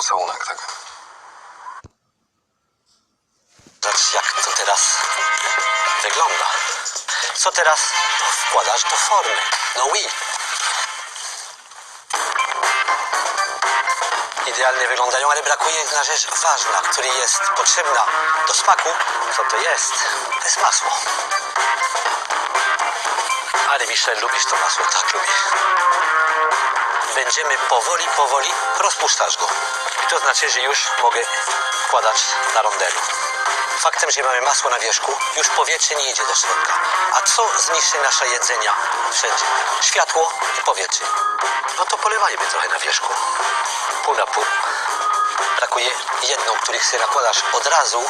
pocałunek, tak? Zobacz, jak to teraz wygląda. Co teraz wkładasz do formy? No oui. Idealnie wyglądają, ale brakuje jedna rzecz ważna, która jest potrzebna do smaku. Co to jest? To jest masło. Ale Michel, lubisz to masło? Tak, lubię. Będziemy powoli, powoli rozpuszczać go. I to znaczy, że już mogę wkładać na rondelu. Faktem, że mamy masło na wierzchu, już powietrze nie idzie do środka. A co zniszczy nasze jedzenia wszędzie? Światło i powietrze. No to polewajmy trochę na wierzchu. Pół na pół. Brakuje jedną, których chcę nakładasz od razu,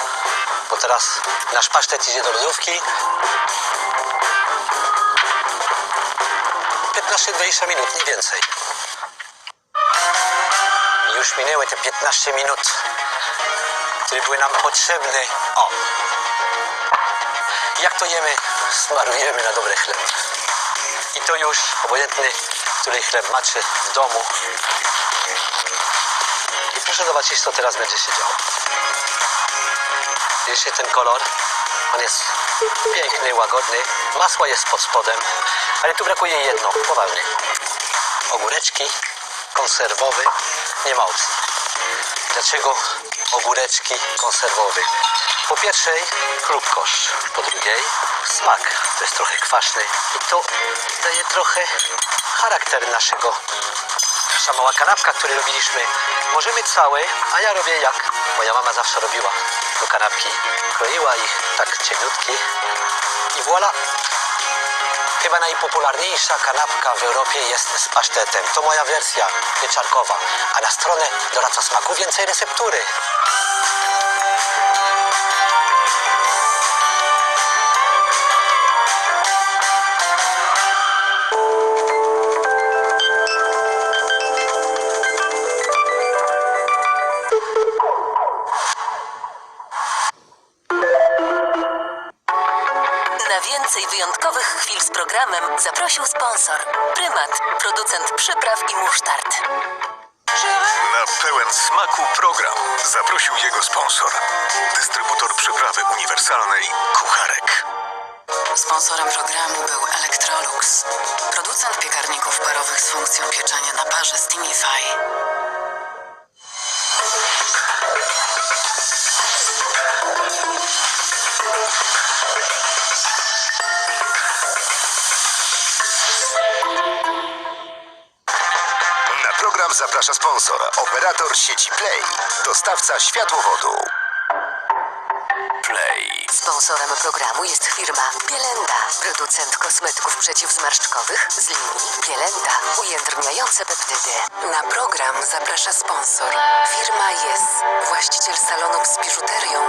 bo teraz nasz pasztet idzie do lodówki. 15-20 minut, nie więcej. Już minęły te 15 minut, które były nam potrzebne. O! Jak to jemy, smarujemy na dobry chleb. I to już obojętny, który chleb macie w domu. I proszę zobaczyć, co teraz będzie się działo. Widzicie ten kolor? On jest piękny, łagodny. Masło jest pod spodem, ale tu brakuje jedno, poważnie. Ogóreczki konserwowe nie ma. Dlaczego ogóreczki konserwowe? Po pierwszej chrupkość, po drugiej smak. To jest trochę kwaśny i to daje trochę charakter naszego. Nasza mała kanapka, którą robiliśmy, możemy całe, a ja robię jak moja mama zawsze robiła do kanapki. Kroiła ich tak cieniutki i voilà. Chyba najpopularniejsza kanapka w Europie jest z pasztetem. To moja wersja pieczarkowa. A na stronę doradca smaku więcej receptury. Na więcej wyjątkowych chwil z programem zaprosił sponsor. Prymat, producent przypraw i musztard. Na pełen smaku program zaprosił jego sponsor. Dystrybutor przyprawy uniwersalnej Kucharek. Sponsorem programu był Electrolux, producent piekarników parowych z funkcją pieczenia na parze Steamify. Program zaprasza sponsor. Operator sieci Play. Dostawca światłowodu. Play. Sponsorem programu jest firma Bielenda, producent kosmetyków przeciwzmarszczkowych z linii Bielenda, ujędrniające peptydy. Na program zaprasza sponsor. Firma Yes, właściciel salonów z biżuterią.